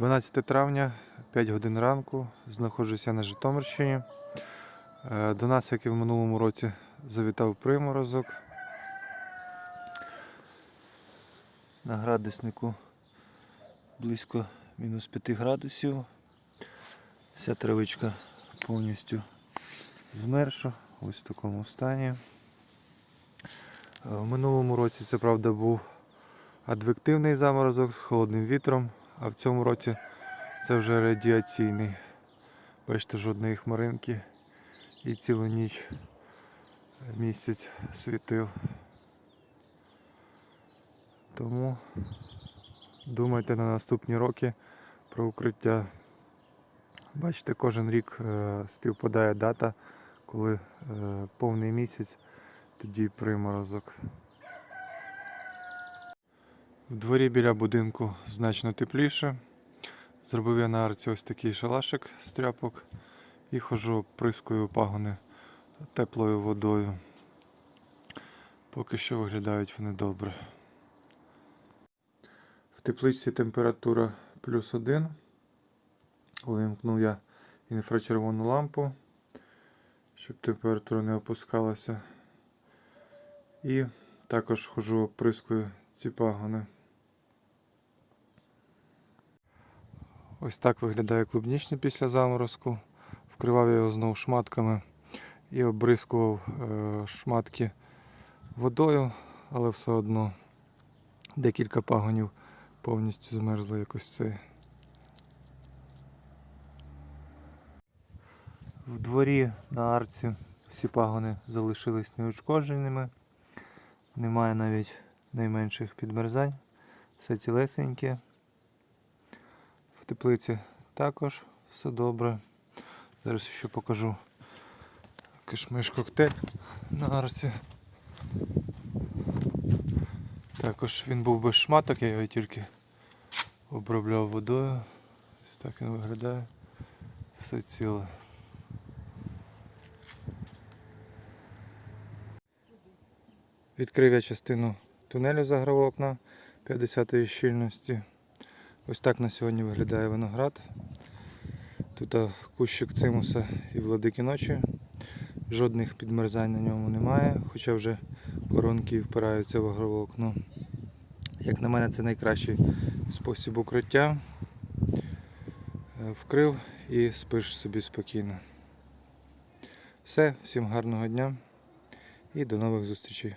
12 травня, 5 годин ранку, знаходжуся на Житомирщині. Е, До нас, як і в минулому році, завітав приморозок. На градуснику близько мінус 5 градусів. Вся травичка повністю змерша, ось в такому стані. Е, В минулому році це правда був адвективний заморозок з холодним вітром, а в цьому році це вже радіаційний. Бачите, жодної хмаринки і цілу ніч місяць світив. Тому думайте на наступні роки про укриття. Бачите, кожен рік е, співпадає дата, коли е, повний місяць, тоді приморозок. В дворі біля будинку значно тепліше. Зробив я на арці ось такий шалашик з тряпок і хожу прискою пагони теплою водою. Поки що виглядають вони добре. В тепличці температура плюс один. Увімкнув я інфрачервону лампу, щоб температура не опускалася. І також хожу прискою ці пагони. Ось так виглядає клубнічний після заморозку. Вкривав я його знову шматками і обрискував е, шматки водою, але все одно декілька пагонів повністю змерзли якось цей. В дворі на арці всі пагони залишились неушкодженими. Немає навіть найменших підмерзань. Все цілесеньке. Теплиці також все добре. Зараз ще покажу кишмиш коктейль на арці. Також він був без шматок, я його тільки обробляв водою. Ось так він виглядає. Все ціле. Відкрив я частину тунелю загравокна 50-ї щільності. Ось так на сьогодні виглядає виноград. Тут кущик цимуса і владики ночі. Жодних підмерзань на ньому немає, хоча вже коронки впираються в агроволокно. Як на мене, це найкращий спосіб укриття. Е, Вкрив і спиш собі спокійно. Все, всім гарного дня і до нових зустрічей.